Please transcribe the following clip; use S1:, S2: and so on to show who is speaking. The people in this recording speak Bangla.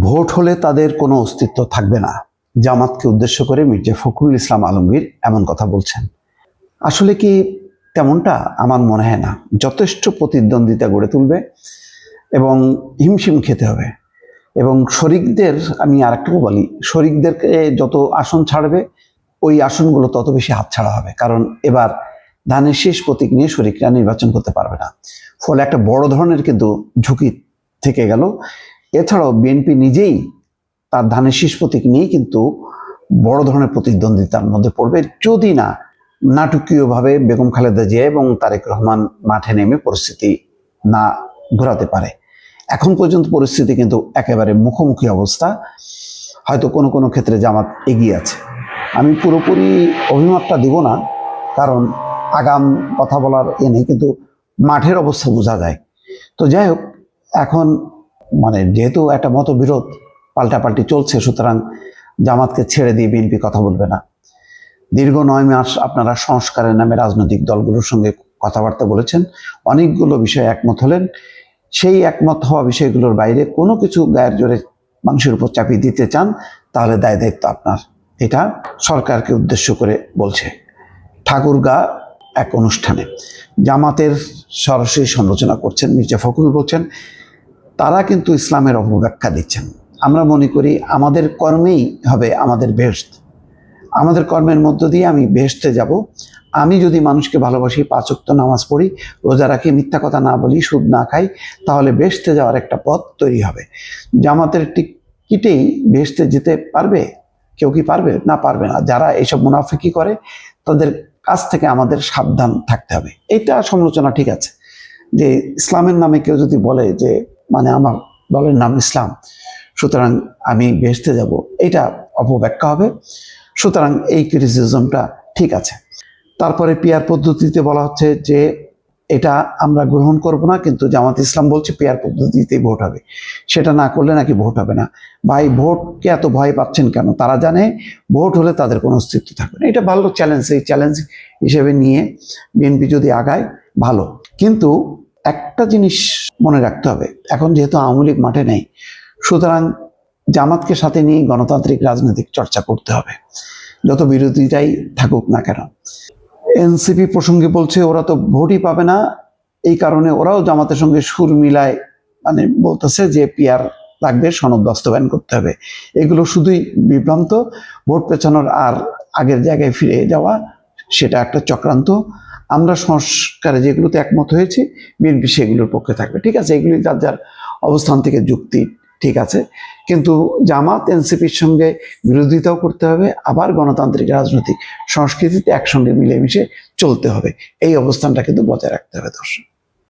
S1: ভোট হলে তাদের কোনো অস্তিত্ব থাকবে না। জামাতকে উদ্দেশ্য করে মির্জা ফখরুল ইসলাম আলমগীর এমন কথা বলছেন। আসলে কি তেমনটা আমার মনে হয় না। যথেষ্ট প্রতিদ্বন্দ্বিতা গড়ে তুলবে এবং হিমশিম খেতে হবে। এবং শরিকদের, আমি আরেকটু বলি, শরিকদেরকে যত আসন ছাড়বে, ওই আসনগুলো তত বেশি হাতছাড়া হবে। কারণ এবার ধানের শেষ প্রতীক নিয়ে শরিকরা নির্বাচন করতে পারবে না। ফলে একটা বড় ধরনের কিন্তু ঝুঁকি থেকে গেল। এছাড়াও বিএনপি নিজেই তার ধানের শীষ প্রতীক নিয়েই কিন্তু বড় ধরনের প্রতিদ্বন্দ্বিতার মধ্যে পড়বে। যদি না নাটকীয়ভাবে বেগম খালেদা জিয়া এবং তারেক রহমান মাঠে নেমে পরিস্থিতি না ঘোরাতে পারে। এখন পর্যন্ত পরিস্থিতি কিন্তু একেবারে মুখোমুখি অবস্থা। হয়তো কোনো কোনো ক্ষেত্রে জামাত এগিয়ে আছে। আমি পুরোপুরি অভিমতটা দিব না, কারণ আগাম কথা বলার এ নেই, কিন্তু মাঠের অবস্থা বোঝা যায়। তো যাই হোক, এখন মানে যেহেতু একটা মতবিরোধ পাল্টাপাল্টি চলছে, সুতরাং জামাতকে ছেড়ে দিয়ে বিএনপি কথা বলবে না। দীর্ঘ নয় মাস আপনারা সংস্কারের নামে রাজনৈতিক দলগুলোর সঙ্গে কথাবার্তা বলেছেন, অনেকগুলো বিষয়ে একমত হলেন। সেই একমত হওয়া বিষয়গুলোর বাইরে কোনো কিছু গায়ের জোরে মানুষের উপর চাপিয়ে দিতে চান, তাহলে দায় দায়িত্ব আপনার। এটা সরকারকে উদ্দেশ্য করে বলছে। ঠাকুরগা এক অনুষ্ঠানে জামাতের সরাসরি সমালোচনা করছেন, মির্জা ফখরুল বলছেন তারা কিন্তু ইসলামের অপব্যাখ্যা দিচ্ছেন। আমরা মনে করি আমাদের কর্মেই হবে আমাদের বেহেস্ত আমাদের কর্মের মধ্য দিয়ে আমি বেহেস্তে যাব। আমি যদি মানুষকে ভালোবাসি পাঁচক্ত নামাজ পড়ি, রোজা রাখি, মিথ্যা কথা না বলি, সুদ না খাই, তাহলে বেহেস্তে যাওয়ার একটা পথ তৈরি হবে। জামাতের টিকিটেই বেহেস্তে যেতে পারবে? কেউ কি পারবে? না পারবে না। যারা এইসব মুনাফিকি করে, তাদের কাছ থেকে আমাদের সাবধান থাকতে হবে। এইটা সমালোচনা ঠিক আছে। যে ইসলামের নামে কেউ যদি বলে যে মানে আমার দলের নাম ইসলাম। সুতরাং আমি বেহেস্তে যাব, এটা অপব্যাখ্যা হবে। সুতরাং এই ক্রিটিসিজমটা ঠিক আছে। তারপরে পিয়ার পদ্ধতিতে বলা হচ্ছে যে, এটা আমরা গ্রহণ করব না, কিন্তু জামাত ইসলাম বলছে পিয়ার পদ্ধতিতেই ভোট হবে। সেটা না করলে নাকি ভোট হবে না। ভাই, ভোটকে এত ভয় পাচ্ছেন কেন? তারা জানে ভোট হলে তাদের কোনো অস্তিত্ব থাকবে না। এটা ভালো চ্যালেঞ্জ এই চ্যালেঞ্জ হিসেবে নিয়ে বিএনপি যদি আগায়, ভালো। কিন্তু একটা জিনিস মনে রাখতে হবে। এখন যেহেতু আওয়ামী লীগ মাঠে নেই, সুতরাং জামাতকে সাথে নিয়ে গণতান্ত্রিক রাজনৈতিক চর্চা করতে হবে। যত বিরোধিতাই থাকুক না কেন। এনসিপি প্রসঙ্গে বলছে, ওরা তো ভোটই পাবে না। এই কারণে ওরাও জামাতের সঙ্গে সুর মিলায় মানে বলতেছে যে পিয়ার লাগবে, সনদ বাস্তবায়ন করতে হবে। এগুলো শুধুই বিভ্রান্ত। ভোট পেছানোর আর আগের জায়গায় ফিরে যাওয়া, সেটা একটা চক্রান্ত। আমরা সংস্কারে যেগুলোতে একমত হয়েছি বিএনপি সেগুলোর পক্ষে থাকবে। ঠিক আছে, এগুলি যার যার অবস্থান থেকে যুক্তি ঠিক আছে। কিন্তু জামাত, এনসিপির সঙ্গে বিরোধিতাও করতে হবে, আবার গণতান্ত্রিক, রাজনৈতিক, সংস্কৃতিতে একসঙ্গে মিলেমিশে চলতে হবে। এই অবস্থানটা কিন্তু বজায় রাখতে হবে দর্শক।